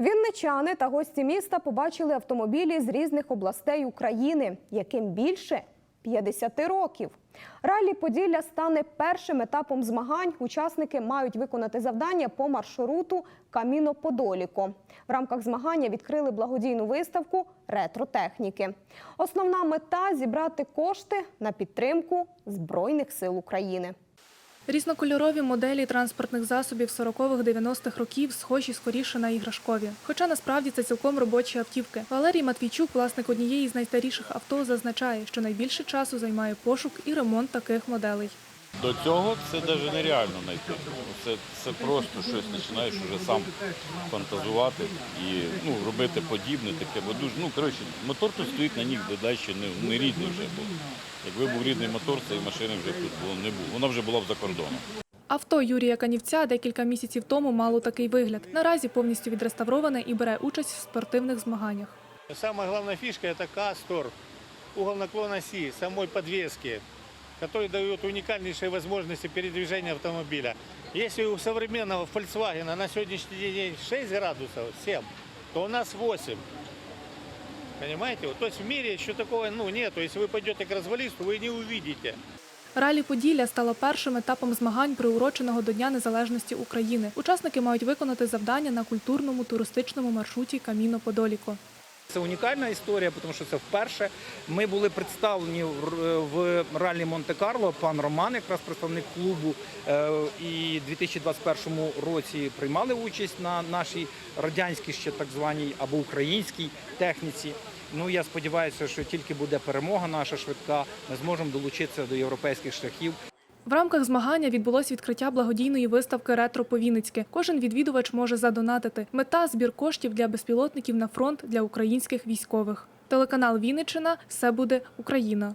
Вінничани та гості міста побачили автомобілі з різних областей України, яким більше 50 років. Ралі Поділля стане першим етапом змагань. Учасники мають виконати завдання по маршруту Каміно-Подоліко. В рамках змагання відкрили благодійну виставку ретро-техніки. Основна мета зібрати кошти на підтримку Збройних сил України. Різнокольорові моделі транспортних засобів 40-х-90-х років схожі скоріше на іграшкові. Хоча насправді це цілком робочі автівки. Валерій Матвійчук, власник однієї з найстаріших авто, зазначає, що найбільше часу займає пошук і ремонт таких моделей. До цього це навіть нереально знайти. Це, це просто щось починаєш вже сам фантазувати і ну, робити подібне таке. Бо дуже, ну, коротше, мотор тут стоїть на них далі не, не рідний вже був. Якби був рідний мотор, цієї машини вже тут було не було. Вона вже була б за кордоном. Авто Юрія Канівця декілька місяців тому мало такий вигляд. Наразі повністю відреставроване і бере участь в спортивних змаганнях. Самая главная фишка это кастор, угол наклона оси самой подвески, который дает уникальнейшие возможности передвижения автомобиля. Если у современного Volkswagen на сегодняшний день 6 градусов, 7, то у нас 8. Понимаете? Вот, То есть в мире еще такого ну, нету. Если вы пойдете к развалисту, вы не увидите. Ралі Поділля стало першим етапом змагань, приуроченого до Дня Незалежності України. Учасники мають виконати завдання на культурному туристичному маршруті Каміно Подоліко. Це унікальна історія, тому що це вперше. Ми були представлені в- ралі Монте-Карло. Пан Роман, якраз представник клубу, е, і в 2021 році приймали участь на нашій радянській ще так званій або українській техніці. Ну я сподіваюся, що тільки буде перемога наша швидка, ми зможемо долучитися до європейських шляхів. В рамках змагання відбулось відкриття благодійної виставки Ретро Повінницьке. Кожен відвідувач може задонатити. Мета збір коштів для безпілотників на фронт для українських військових. Телеканал Вінниччина все буде Україна.